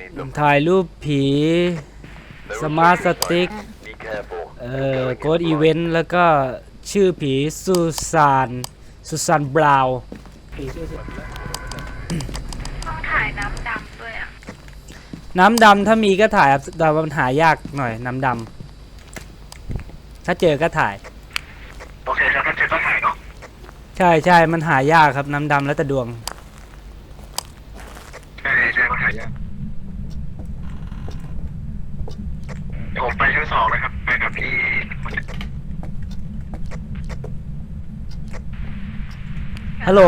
need them. ถ่ายรูปผี There ส are มาร์ทส flashlights. ติ๊ก Be careful. เอ่ They're อ going โกด in อี blind. เวนต์แล้วก็ชื่อผีซูซานซูซานบราวน์ต้องถ่ายน้ำดำด้วยอะ น้ำดำถ้ามีก็ถ่ายครับแต่ว่ามันหายากหน่อยน้ำดำถ้าเจอก็ถ่าย โอเคครับถ้าเจอก็ถ่ายเนาะใช่ใช่มันหายากครับน้ำดำแล้วแต่ดวง ใช่ใช่ก็ถ่ายยากเดี๋ยวผมไปชั้น สองนะครับไปกับพี่ฮัลโหล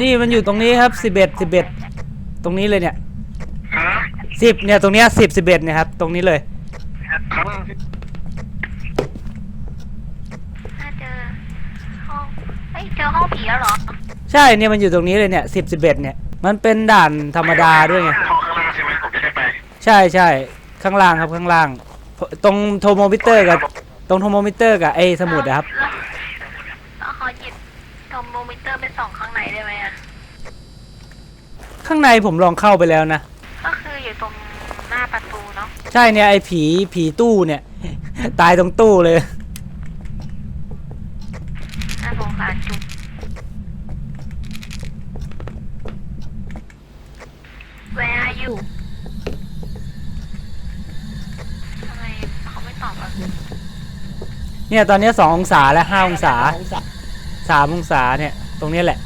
นี่มันอยู่ตรงนี้ครับสิบเอ็ดสิบเอ็ดตรงนี้เลยเนี่ยฮะสิบเนี่ยตรงเนี้ยสิบสิบเอ็ดเนี่ยครับตรงนี้เลย ครับถ้าเจอห้องเฮ้ยเจอห้องผีแล้วเหรอใช่เนี่ยมันอยู่ตรงนี้เลยเนี่ยสิบสิบเอ็ดเนี่ยมันเป็นด่านธรรมดาด้วยไงห้องข้างล่างใช่ไหมผมจะได้ไป ใช่ใช่ข้างล่างครับข้างล่าง ตรงโทโมมิเตอร์กับตรงโทโมมิเตอร์กับไอ้สมุดนะครับแล้วแล้วขอหยิบโทรโมมิเตอร์ไปส่องข้างในได้ไหมอะ ข้างในผมลองเข้าไปแล้วนะ ก็คืออยู่ตรงหน้าประตูเนาะ ใช่เนี่ยไอ้ผีผีตู้เนี่ย ตายตรงตู้เลย น่าสงสารจุ๊บ Where are you ทำไมเขาไม่ตอบอะ เนี่ยตอนเนี้ยสององศาและห้าองศาสามองศาเนี่ย ตรงเนี้ยแหละ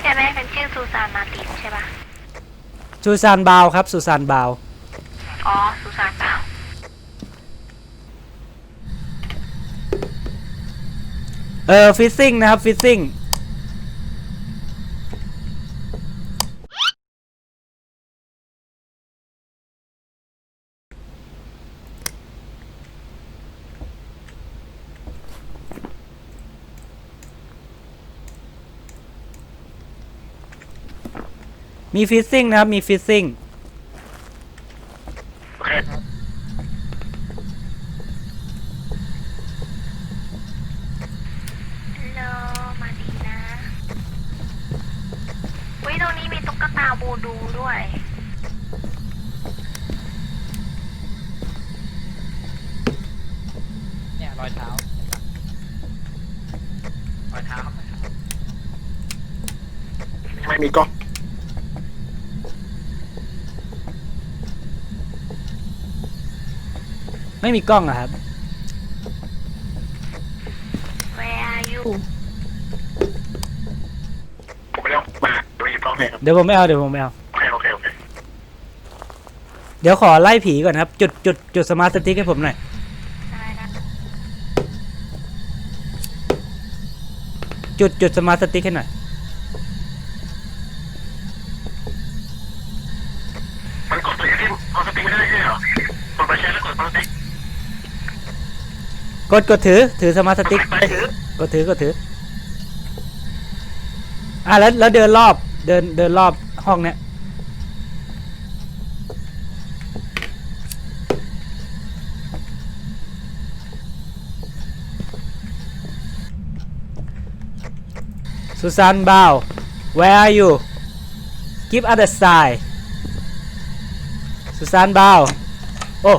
ใช่ไหมเป็นชื่อซูซานมาร์ตินใช่ปะซูซานบาวครับซูซานบาวอ๋อซูซานเปล่าเออฟิซซิ่งนะครับฟิซซิ่ง มีฟิซซิ่งนะครับ มีฟิซซิ่งโอเคฮัลโหลมาดีนะวิตรงนี้มีตุ๊กตาบูดูด้วยรอยเท้าร อยเท้าไม่มีกล้อง ไม่มีกล้องอะครับ Where are you ผมไม่ได้เอามาเดี๋ยวหยิบกล้องให้ครับเดี๋ยวผมไม่เอาเดี๋ยวผมไม่เอา โอเคโอเคโอเคเดี๋ยวขอไล่ผีก่อนครับ จุดจุดจุดสมาร์ทสติ๊กให้ผมหน่อยอะไรนะจุดจุดสมาร์ทสติ๊กให้หน่อย มันกดตัวที่พอสติ๊กไม่ได้ใช่เหรอกดไปใช้แล้วกดพอสติ๊ก กดกดถือถือสมาร์ทสติ๊กไปถือกดถือกดถือ อะแล้วแล้วเดินรอบเดินเดินรอบห้องเนี้ยสุสานบาว where are you give other side สุสานบาว โอ้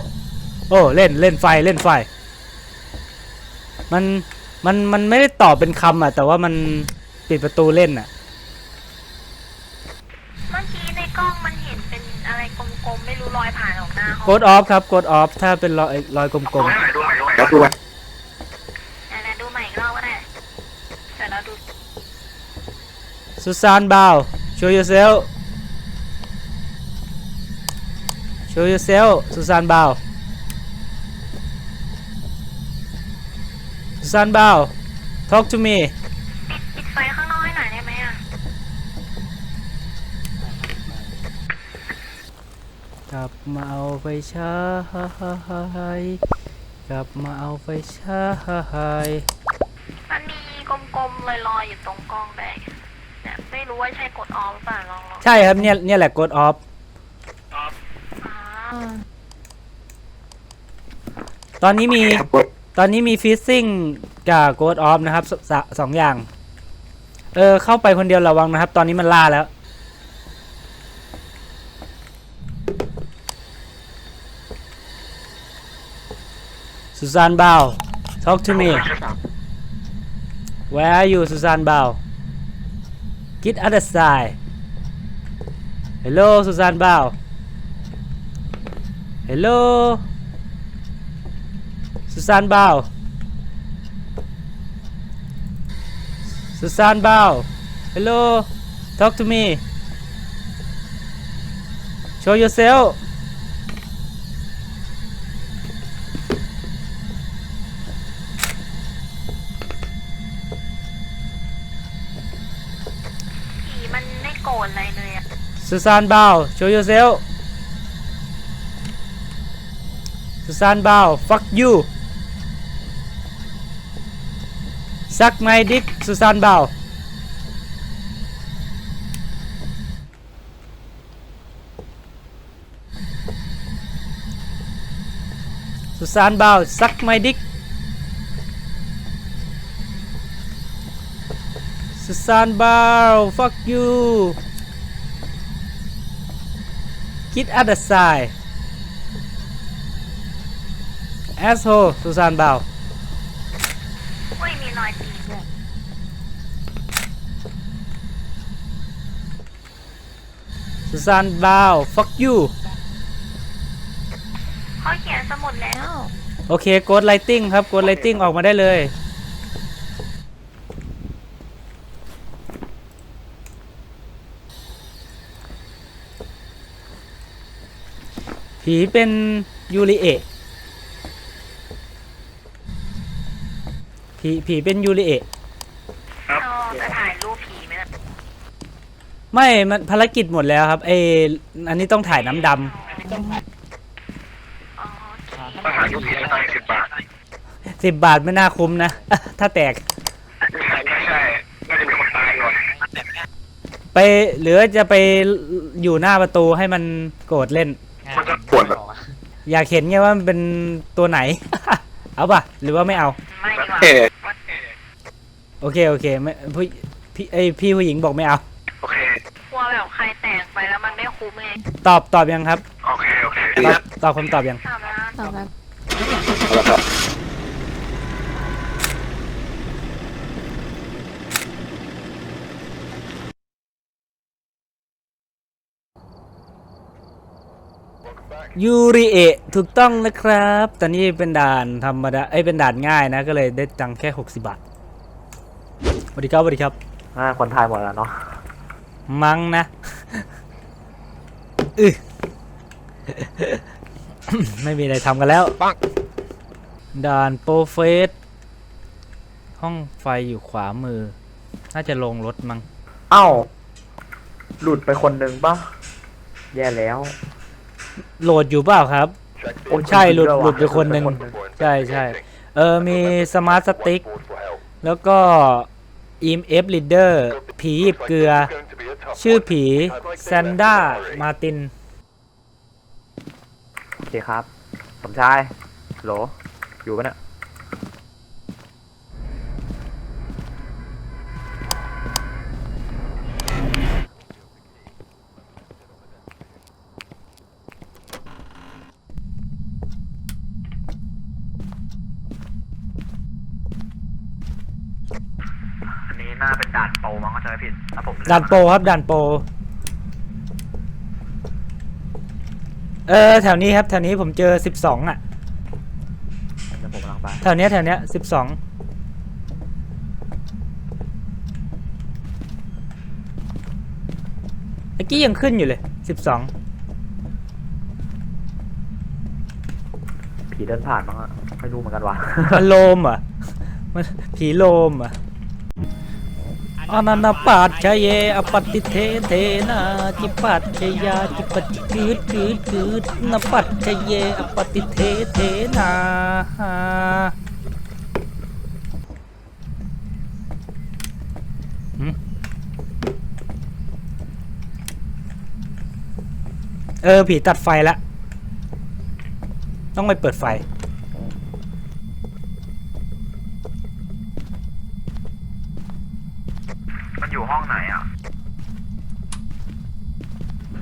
โอ้ เล่น เล่นไฟ เล่นไฟ มันมันมันไม่ได้ตอบเป็นคำอะ แต่ว่ามันปิดประตูเล่นอะ เมื่อกี้ในกล้องมันเห็นเป็นอะไรกลมๆ ไม่รู้ลอยผ่านออกหน้าห้องกดออฟครับ กดออฟ ถ้าเป็นรอยรอยกลดูมให้หน่อยดูใหม่ดูใหม่ครับดูใหม่ไหนๆดูใหม่อีกรอบก็ได้เดี๋ยวเราดูๆสุสานบาว show yourself show yourself สุสานบาว สุสานบาว talk to me ปิดปิดไฟข้างนอกให้หน่อยได้ไหมอะ กลับมาเอาไฟฉายกลับมาเอาไฟฉายมันมีกลมๆลอยๆอยู่ตรงกล้องแดงเนี่ยไม่รู้ว่าใช่กดออฟหรือเปล่าลองลองใช่ครับเนี่ยเนี่ยแหละกดออฟอ๋อตอนนี้มี ครับกด ตอนนี้มีฟิซซิ่งกับโกดออฟนะครับสสองอย่าง เออ เข้าไปคนเดียวระวังนะครับ ตอนนี้มันล่าแล้ว สุสานเบา talk to me where are you สุสานเบา get other side hello สุสานเบา hello Susan Bao. Susan Bao. Hello. Talk to me. Show yourself. Susan Bao, show yourself. Susan Bao, fuck you. Suck my dick สุสานบาวสุสานบาว suck my dick สุสานบาว fuck you Get other side asshole สุสานบาว อุ้ยมีรอยตีนด้วย สุสานบาว fuck you เขาเขียนสมุดแล้ว โอเคกดไลติ้งครับกดไลติ้งออกมาได้เลย ผีเป็นยูริเอะผีผีเป็นยูริเอะ เราจะถ่ายรูปผีไหมล่ะ ไม่มันภารกิจหมดแล้วครับเอออันนี้ต้องถ่ายน้ำดอ๋อมาหายูพีไอตายสิบบาทำสิบบาทไม่น่าคุ้มนะ ถ้าแตกไม่ใช่ไม่ใช่น่าจะมีคนตายก่อนไปหรือจะไปอยู่หน้าประตูให้มันโกรธเล่น มันจะปวดแบบอยากเห็นไงว่ามันเป็นตัวไหน เอาป่ะ หรือว่าไม่เอาไม่ดีกว่าเอ๊ะโอเค โอเคไม่ผู้พี่ไอยพี่ผู้หญิงบอกไม่เอาโอเคกลัว แบบใครแตกไปแล้วมันไม่คุ้มไงตอบตอบยังครับ โอเค โอเคตอบตอบคำตอบยัง ถามแล้วตอบแบบยูริเอะถูกต้องนะครับ ตอนนี้เป็นด่านธรรมดา เอ้ย เป็นด่านง่ายนะ ก็เลยได้ตังค์แค่ 60 บาทสวัสดีครับสวัสดีครับ อ่าคนไทยหมดแล้วเนาะ มั้งนะอึไม่มีอะไรทำกันแล้วด่านโปรเฟส ห้องไฟอยู่ขวามือ น่าจะลงรถมั้ง เอ้า หลุดไปคนหนึ่งปะแย่แล้ว โหลดอยู่เปล่าครับ Check โอ้ใช่หลุดจริงๆหลุดไปคนหนึ่งหลุดไป for ใช่ใช่เออ มีสมาร์ทสติ๊ก Whiteboard for help. แล้วก็ EMF Reader ผีหยิบเกลือ It's going to be a tough ชื่อ one. ผีแซนด้ามาติน โอเคครับ สมชาย โหล อยู่ปะเนี่ย ด่านโปรครับด่านโปรเออแถวนี้ครับแถวนี้ผมเจอ12อะเดี๋ยวผมกำลังไปแถวเนี้ยแถวเนี้ยสิบสองเมื่อกี้ยังขึ้นอยู่เลยสิบสองผีเดินผ่านมั้งอะไม่รู้เหมือนกันว่ะ มันโลมเหรอะมันผีโลมเหรอะ อนันตปัจชยเยอปฏิเทเทนาจิปัจชยาจิปจิกืดกืดกืดนปัจชยเยอปฏิเทเทนาหึเออผีตัดไฟละ ต้องไปเปิดไฟ มันอยู่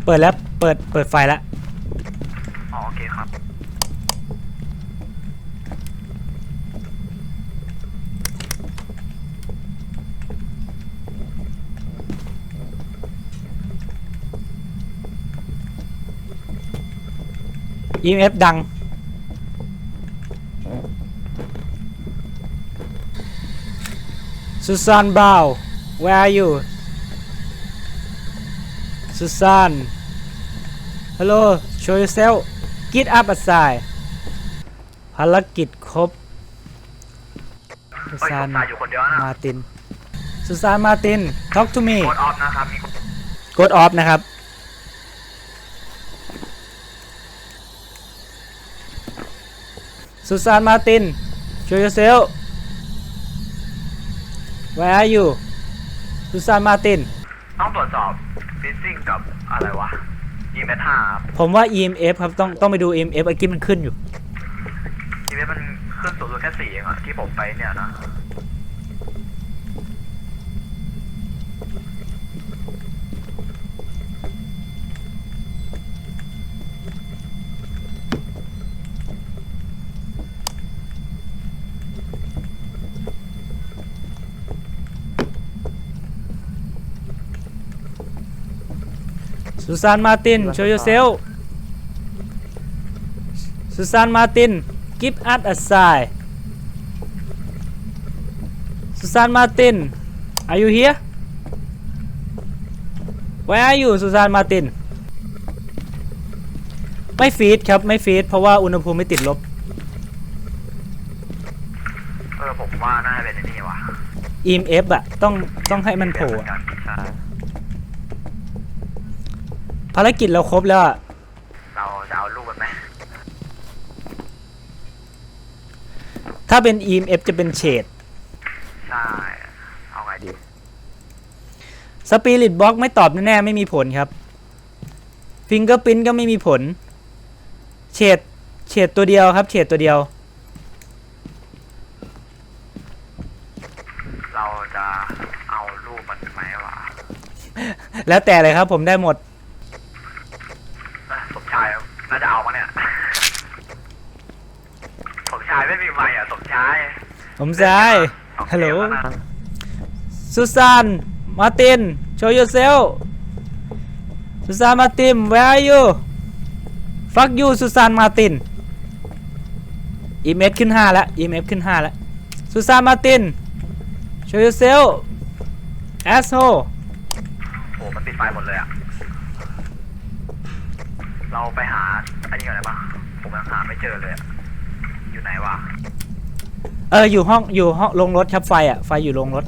เปิดแล้ว เปิด เปิดไฟแล้วอ๋อโอเคครับ EMF ดังสุสานบราว where are you สุสาน hello show yourself get up aside ภารกิจครบสุเฮ้ยสาผนมตายอยู่คนเดียวนะมาตินสุสานมาติน talk to me โคดออฟนะครับมีกดออฟนะครับสุสานมาติน show yourself where are you สุสานมาติน ต้องตรวจสอบฟิซซิ่งกับอะไรวะยีเมท่าครับผมว่า EMF ครับต้องต้องไปดู EMF ไอ้กี้มันขึ้นอยู่ยีเมมันขึ้นสูงสุดแค่สี่เองอะที่ผมไปเนี่ยนะ สุสานมาติน show yourself สุสานมาติน give us a sign สุสานมาติน are you here where are you สุสานมาตินไม่ฟีดครับ ไม่ฟีดเพราะว่าอุณหภูมิไม่ติดลบ เออผมว่าน่าจะเป็นไอ้นี่ว่ะ EMF อะต้องต้องให้มันโผล่เหมืออะนกันใช่ ภารกิจเราครบแล้วอะเราจะเอาลูกกันไหมถ้าเป็น EMF จะเป็นเฉดใช่ เอาไงดี สปิริตบ็อกไม่ตอบแน่ๆไม่มีผลครับฟิงเกอร์พินก็ไม่มีผล เฉดเฉดตัวเดียวครับ เฉดตัวเดียว เราจะเอาลูกมันไหมวะ แล้วแต่เลยครับผมได้หมด เอ้ยสมชายน่าจะเอามาเนี่ย สม ชายไม่มีไมค์อะสมชายผมซ้ายเอาฮัลโหลเกมแล้วนะสุสาน มาติน show yourself สุสาน มาติน where are you fuck you สุสาน มาติน EMF ขึ้น5แล้ว EMF ขึ้น5แล้วสุสาน มาติน show yourself asshole โอ้มันปิดไฟหมดเลยอะ เราไปหาอันนี้ก่อนได้ปะผมยังหาไม่เจอเลยอะ อยู่ไหนวะเอออยู่ห้องอยู่ห้องลงรถครับไฟอะไฟอยู่ลงรถ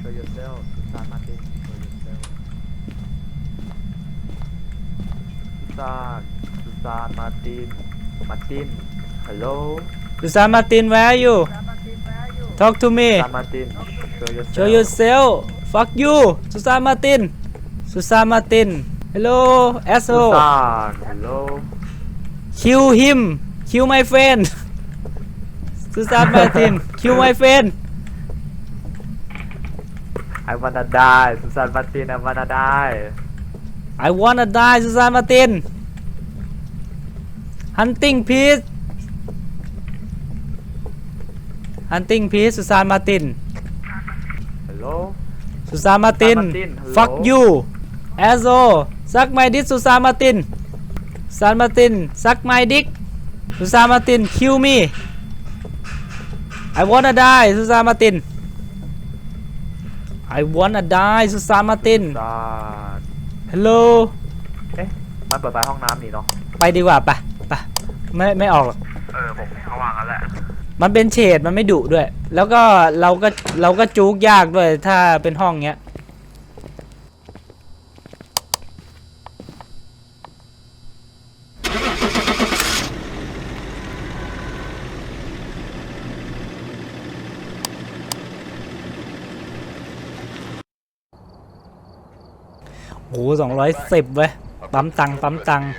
show yourself สุสานมาติน show yourself สุสานสุสานมาตินมาติน hello สุสานมาติน where are you talk to me สุสานมาติน show yourself show yourself fuck you สุสานมาตินสุสานมาติน hello สุ asshole สาน hello kill him kill my friend สุสานมาติน kill my friend I wanna die สุสานมาติน I wanna die I wanna die สุสานมาติน hunting peace hunting peace สุสานมาติน hello สุสา นมาตินสุสานมาติน hello fuck you asshole suck my dick สุสานมาตินสุสานมาติน suck my dick สุสานมาติน kill me I wanna die สุสานมาติน I wanna die สุสานมาตินสุสาน Hello เอ๊ะ มันเปิดไฟห้องน้ำนี่เนาะ ไปดีกว่าปะปะไม่ไม่ออกหรอกเออ ผมเขาวางกันแหละมันเป็นเฉดมันไม่ดุด้วย แล้วก็เราก็เราก็จูกยากด้วยถ้าเป็นห้องเงี้ย โอ้สองร้อยสิบเว้ยปั๊มตังค์ปั๊มตังค์